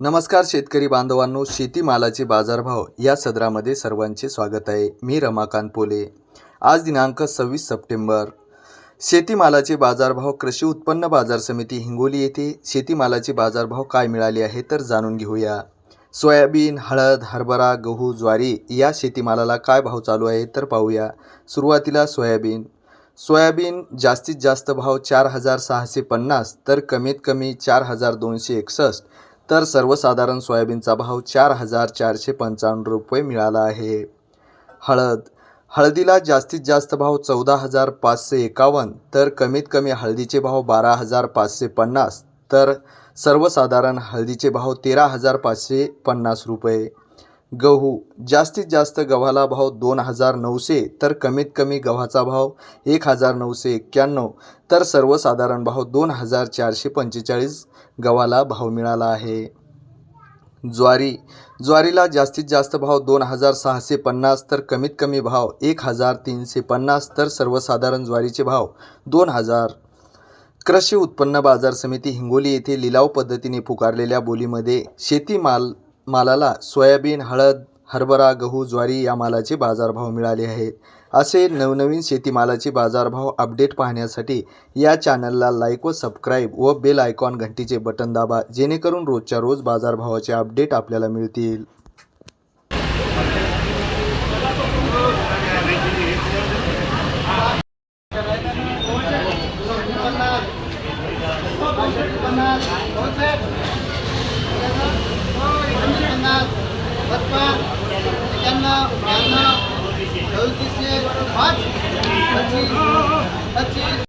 नमस्कार शेतकरी बांधवांनो शेतीमालाचे बाजारभाव या सदरामध्ये सर्वांचे स्वागत आहे. मी रमाकांत पोले. आज दिनांक सव्वीस सप्टेंबर. शेतीमालाचे बाजारभाव कृषी उत्पन्न बाजार समिती हिंगोली येथे शेतीमालाचे बाजारभाव काय मिळाले आहे तर जाणून घेऊया. सोयाबीन हळद हरभरा गहू ज्वारी या शेतीमालाला काय भाव चालू आहे तर पाहूया. सुरुवातीला सोयाबीन. सोयाबीन जास्तीत जास्त भाव चार हजार सहाशे पन्नास तर कमीत कमी चार हजार दोनशे एकसष्ट तर सर्वसाधारण सोयाबीनचा भाव चार हजार चारशे पंचावन्न रुपये मिळाला आहे. हळद. हळदीला जास्तीत जास्त भाव चौदा हजार पाचशे एकावन्न तर कमीत कमी हळदीचे भाव बारा हजार पाचशे पन्नास तर सर्वसाधारण हळदीचे भाव तेरा हजार पाचशे पन्नास रुपये. गहू. जास्तीत जास्त गव्हाला भाव दोन हजार नऊशे तर कमीत कमी गव्हाचा भाव एक हजार नऊशे एक्क्याण्णव तर सर्वसाधारण भाव दोन हजार चारशे पंचेचाळीस गव्हाला भाव मिळाला आहे. ज्वारी. ज्वारीला जास्तीत जास्त भाव दोन हजार सहाशे पन्नास तर कमीत कमी भाव एक हजार तीनशे पन्नास तर सर्वसाधारण ज्वारीचे भाव दोन हजार. कृषी उत्पन्न बाजार समिती हिंगोली येथे लिलाव पद्धतीने पुकारलेल्या बोलीमध्ये शेतीमाल मालाला सोयाबीन हळद हरभरा गहू ज्वारी या मालाचे बाजारभाव मिळाले आहेत. असे नवनवीन शेतीमालाचे बाजारभाव अपडेट पाहण्यासाठी या चॅनलला लाईक व सबस्क्राईब व बेल आयकॉन घंटीचे बटन दाबा जेणेकरून रोजच्या रोज बाजारभावाचे अपडेट आपल्याला मिळतील. સોમનાથ વચમાં એકાન્ના બ્યાન્ના ચોવીસ પાંચ પચીસ પચીસ